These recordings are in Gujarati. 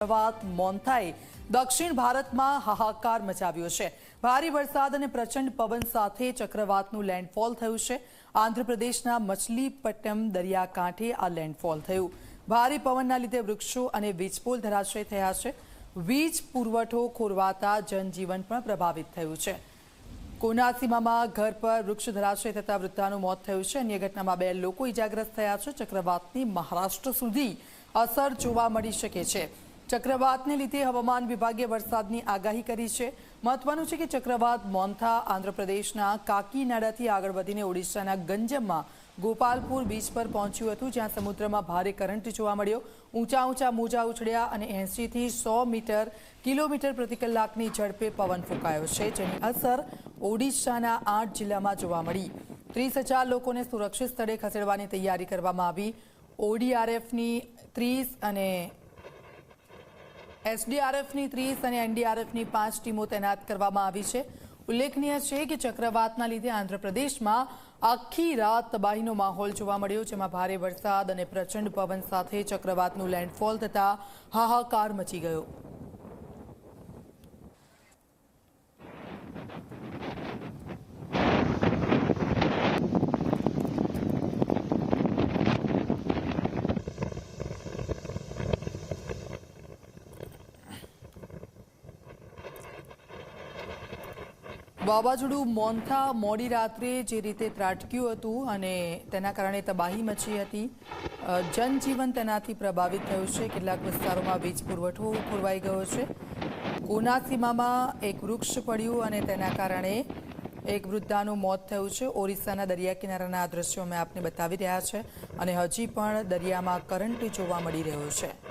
ચક્રવાત મોન્થાએ દક્ષિણ ભારતમાં હાહાકાર મચાવ્યો છે. ભારે વરસાદ અને પ્રચંડ પવન સાથે ચક્રવાતનું લેન્ડફોલ થયું છે. આંધ્રપ્રદેશના મછલીપટ્ટમ દરિયાકાંઠે આ લેન્ડફોલ થયું. ભારે પવનના લીધે વૃક્ષો અને વીજપોલ ધરાશય થયા છે. વીજ પુરવઠો ખોરવાતા જનજીવન પણ પ્રભાવિત થયું છે. કોનાસીમામાં ઘર પર વૃક્ષ ધરાશય થતા વૃદ્ધાનું મોત થયું છે. અન્ય ઘટનામાં બે લોકો ઇજાગ્રસ્ત થયા છે. ચક્રવાતની મહારાષ્ટ્ર સુધી અસર જોવા મળી શકે છે. ચક્રવાતને લીધે હવામાન વિભાગે વરસાદની આગાહી કરી છે. મહત્વનું છે કે ચક્રવાત મોન્થા, આંધ્રપ્રદેશના કાકીનાડાથી આગળ વધીને ઓડિશાના ગંજમમાં ગોપાલપુર બીચ પર પહોંચ્યું હતું, જ્યાં સમુદ્રમાં ભારે કરંટ જોવા મળ્યો. ઊંચા ઊંચા મોજા ઉછળ્યા અને એંશીથી સો મીટર, કિલોમીટર પ્રતિ કલાકની ઝડપે પવન ફૂંકાયો છે, જેની અસર ઓડિશાના આઠ જિલ્લામાં જોવા મળી. ત્રીસ હજાર લોકોને સુરક્ષિત સ્થળે ખસેડવાની તૈયારી કરવામાં આવી. ઓડીઆરએફની ત્રીસ અને એસડીઆરએફની ત્રીસ અને એનડીઆરએફની પાંચ ટીમો તૈનાત કરવામાં આવી છે. ઉલ્લેખનીય છે કે ચક્રવાતના લીધે આંધ્રપ્રદેશમાં આખી રાત તબાહીનો માહોલ જોવા મળ્યો, જેમાં ભારે વરસાદ અને પ્રચંડ પવન સાથે ચક્રવાતનું લેન્ડફોલ થતાં હાહાકાર મચી ગયો. વાવાઝોડું મોન્થા મોડી રાત્રે જે રીતે ત્રાટક્યું હતું અને તેના કારણે તબાહી મચી હતી જનજીવન તેનાથી પ્રભાવિત થયું છે. કેટલાક વિસ્તારોમાં વીજ પુરવઠો ખોરવાઈ ગયો છે. કોનાસીમામાં એક વૃક્ષ પડ્યું અને તેના કારણે એક વૃદ્ધાનું મોત થયું છે. ઓરિસ્સાના દરિયા કિનારાના આ દ્રશ્યો અમે આપને બતાવી રહ્યા છે અને હજી પણ દરિયામાં કરંટ જોવા મળી રહ્યો છે.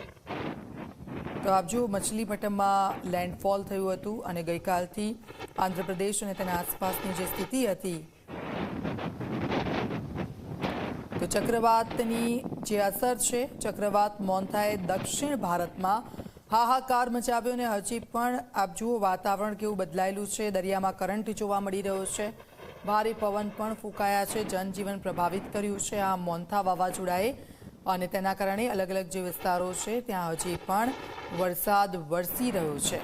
તો આપ જુઓ, મછલીપટ્ટમમાં લેન્ડફોલ થયું હતું અને ગઈકાલથી આંધ્રપ્રદેશ અને તેના આસપાસની જે સ્થિતિ હતી, તો ચક્રવાતની જે અસર છે, ચક્રવાત મોન્થાએ દક્ષિણ ભારતમાં હાહાકાર મચાવ્યો અને હજી પણ આપ જુઓ, વાતાવરણ કેવું બદલાયેલું છે, દરિયામાં કરંટ જોવા મળી રહ્યો છે, ભારે પવન પણ ફૂંકાયા છે, જનજીવન પ્રભાવિત કર્યું છે, આ મોન્થા વાવાઝોડાએ અને તેના કારણે અલગ અલગ જે વિસ્તારો છે, ત્યાં હજી પણ વરસાદ વરસી રહ્યો છે.